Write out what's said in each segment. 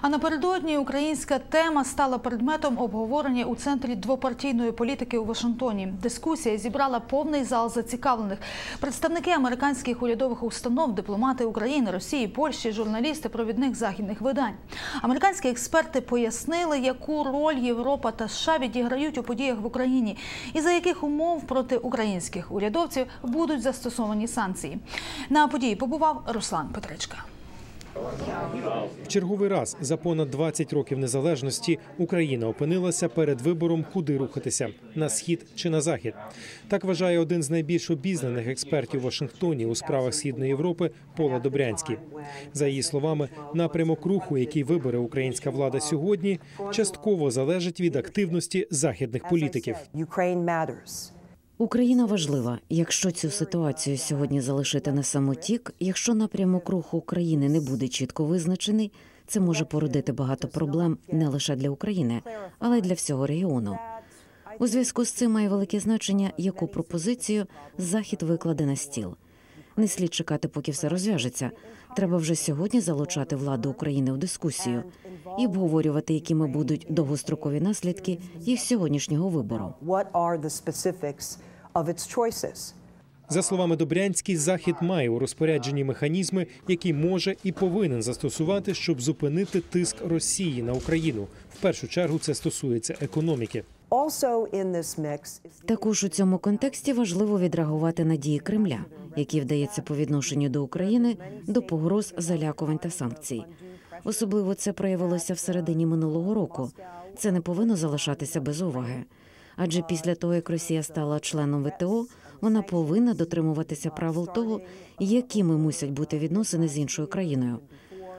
А напередодні українська тема стала предметом обговорення у центрі двопартійної політики у Вашингтоні. Дискусія зібрала повний зал зацікавлених. Представники американських урядових установ, дипломати України, Росії, Польщі, журналісти провідних західних видань. Американські експерти пояснили, яку роль Європа та США відіграють у подіях в Україні, і за яких умов проти українських урядовців будуть застосовані санкції. На події побував Руслан Петричка. Черговий раз за понад 20 років незалежності Україна опинилася перед вибором, куди рухатися на схід чи на захід. Так вважає один з найбільш обізнаних експертів у Вашингтоні у справах східної Європи Пола Добрянський. За її словами, напрямок руху, який вибере українська влада сьогодні, частково залежить від активності західних політиків. Україна важлива. Якщо цю ситуацію сьогодні залишити на самотік, якщо напрямок руху України не буде чітко визначений, це може породити багато проблем не лише для України, але й для всього регіону. У зв'язку з цим має велике значення, яку пропозицію захід викладе на стіл. Не слід чекати, поки все розв'яжеться. Треба вже сьогодні залучати владу України в дискусію і обговорювати, якими будуть довгострокові наслідки їх сьогоднішнього вибору. За словами Добрянський, захід має у розпорядженні механізми, які може і повинен застосувати, щоб зупинити тиск Росії на Україну. В першу чергу це стосується економіки. Також у цьому контексті важливо відреагувати на дії Кремля, які вдається по відношенню до України до погроз залякувань та санкцій. Особливо це проявилося в середині минулого року. Це не повинно залишатися без уваги. Адже після того, як Росія стала членом ВТО, вона повинна дотримуватися правил того, якими мусять бути відносини з іншою країною.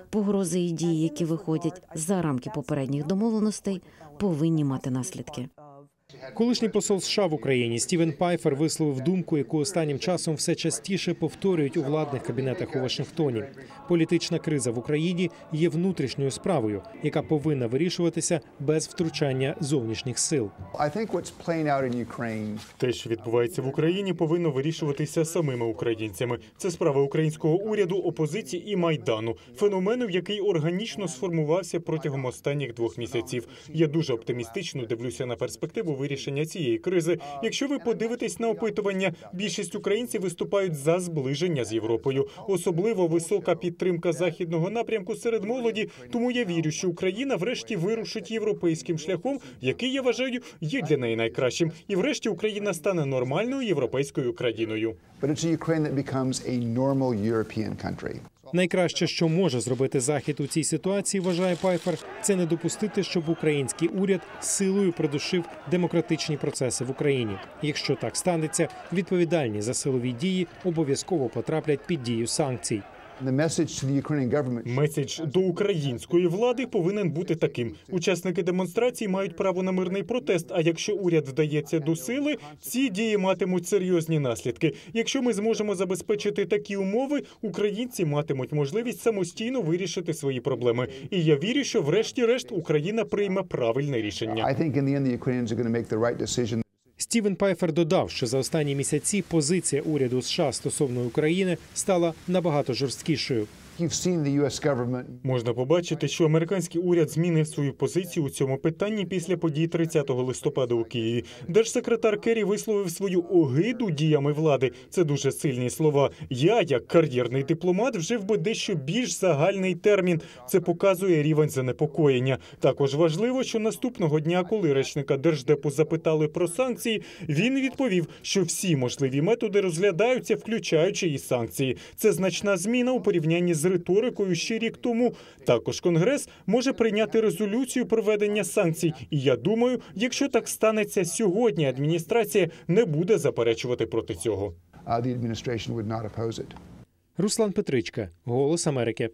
Погрози і дії, які виходять за рамки попередніх домовленостей, повинні мати наслідки. Колишній посол США в Україні Стівен Пайфер висловив думку, яку останнім часом все частіше повторюють у владних кабінетах у Вашингтоні. Політична криза в Україні є внутрішньою справою, яка повинна вирішуватися без втручання зовнішніх сил. Те, що відбувається в Україні, повинно вирішуватися самими українцями. Це справа українського уряду, опозиції і майдану, феномену, який органічно сформувався протягом останніх двох місяців. Я дуже оптимістично дивлюся на перспективу вирішення цієї кризи. Якщо ви подивитесь на опитування, більшість українців виступають за зближення з Європою, особливо висока підтримка західного напрямку серед молоді. Тому я вірю, що Україна врешті вирушить європейським шляхом, який я вважаю є для неї найкращим. І врешті Україна стане нормальною європейською країною. but it's Ukraine that becomes a. Найкраще, що може зробити захід у цій ситуації, вважає Пайфер, це не допустити, щоб український уряд силою придушив демократичні процеси в Україні. Якщо так станеться, відповідальні за силові дії обов'язково потраплять під дію санкцій. Меседж до української влади повинен бути таким: учасники демонстрацій мають право на мирний протест. А якщо уряд вдається до сили, ці дії матимуть серйозні наслідки. Якщо ми зможемо забезпечити такі умови, українці матимуть можливість самостійно вирішити свої проблеми. І я вірю, що врешті-решт Україна прийме правильне рішення. Стівен Пайфер додав, що за останні місяці позиція уряду США стосовно України стала набагато жорсткішою. Можна побачити, що американський уряд змінив свою позицію у цьому питанні після подій 30 листопада у Києві. Держсекретар Керрі висловив свою огиду діями влади. Це дуже сильні слова. Я, як кар'єрний дипломат, вжив би дещо більш загальний термін. Це показує рівень занепокоєння. Також важливо, що наступного дня, коли речника держдепу запитали про санкції, він відповів, що всі можливі методи розглядаються, включаючи і санкції. Це значна зміна у порівнянні з риторикою ще рік тому. Також конгрес може прийняти резолюцію проведення санкцій. І я думаю, якщо так станеться сьогодні, адміністрація не буде заперечувати проти цього. uh. Руслан Петричка, Голос Америки.